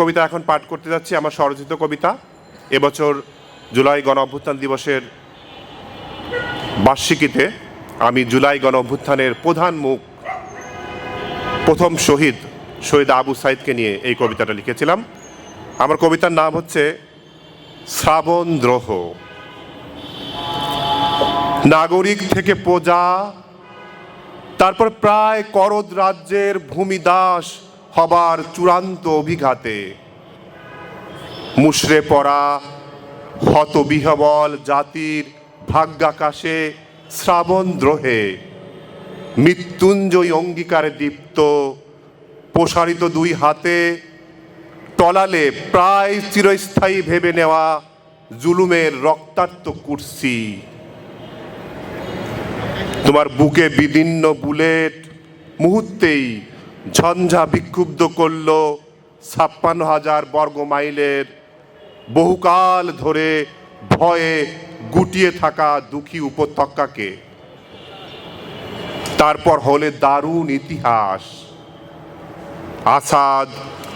কবিতা এখন পাঠ করতে যাচ্ছি, আমার স্বরচিত কবিতা। এবছর জুলাই গণ অভ্যুত্থান দিবসের বার্ষিকীতে আমি জুলাই গণ অভ্যুত্থানের প্রধান মুখ, প্রথম শহীদ শহীদ আবু সাইদকে নিয়ে এই কবিতাটা লিখেছিলাম। আমার কবিতার নাম হচ্ছে, শ্রাবণ দ্রোহ। নাগরিক থেকে প্রজা, তারপর প্রায় করদ রাজ্যের ভূমিদাস হবার চূড়ান্ত অভিঘাতে মুশরে পড়া হতবিহবল জাতির ভাগ্যাকাশে শ্রাবণ দ্রোহে মৃত্যুঞ্জয় অঙ্গীকারে দীপ্ত, প্রসারিত দুই হাতে টলালে প্রায় চিরস্থায়ী ভেবে নেওয়া জুলুমের রক্তাক্ত কুর্সি। তোমার বুকে বিদীর্ণ বুলেট মুহূর্তেই ঝঞ্ঝা বিক্ষুব্ধ করল ছাপ্পান্ন হাজার বর্গ মাইলের বহুকাল ধরে ভয়ে গুটিয়ে থাকা দুঃখী উপত্যকাকে। তারপর হলে দারুণ ইতিহাস। আসাদ,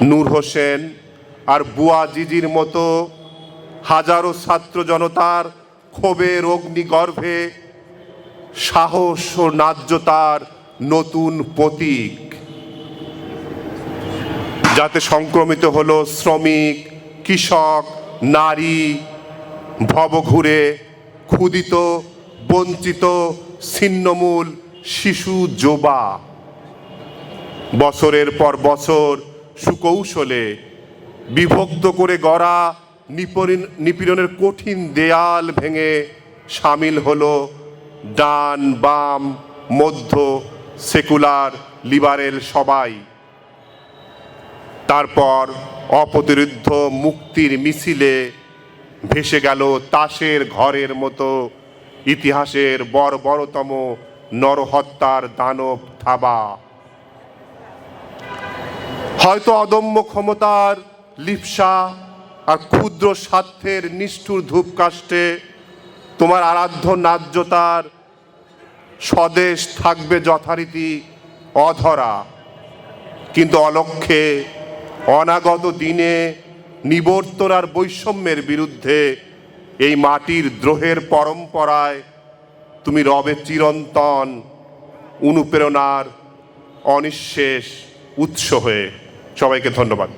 নূর হোসেন আর বুয়া জিজির মতো হাজারো ছাত্র জনতার ক্ষোভের অগ্নিগর্ভে সাহস ও ন্যায্যতার নতুন প্রতীক। যাতে সংক্রমিত হলো শ্রমিক, কৃষক, নারী, ভবঘুরে, ক্ষুদিত, বঞ্চিত, ছিন্নমূল, শিশু জোবা বছরের পর বছর সুকৌশলে বিভক্ত করে গড়া নিপীড়নের কঠিন দেয়াল ভেঙে সামিল হল ডান, বাম, মধ্য, সেকুলার, লিবারেল সবাই। তারপর অপ্রতিরুদ্ধ মুক্তির মিছিলে ভেসে গেল তাসের ঘরের মতো ইতিহাসের বর্বরতম নরহত্যার দানব থাবা। হয়তো অদম্য ক্ষমতার লিপসা আর ক্ষুদ্র স্বার্থের নিষ্ঠুর ধূপকাষ্টে তোমার আরাধ্য ন্যায্যতার স্বদেশ থাকবে যথারীতি অধরা। কিন্তু অলক্ষ্যে অনাগত দিনে নিবর্তন আর বৈষম্যের বিরুদ্ধে এই মাটির দ্রোহের পরম্পরায় তুমি রবে চিরন্তন অনুপ্রেরণার অনিঃশেষ উৎস হয়ে। সবাইকে ধন্যবাদ।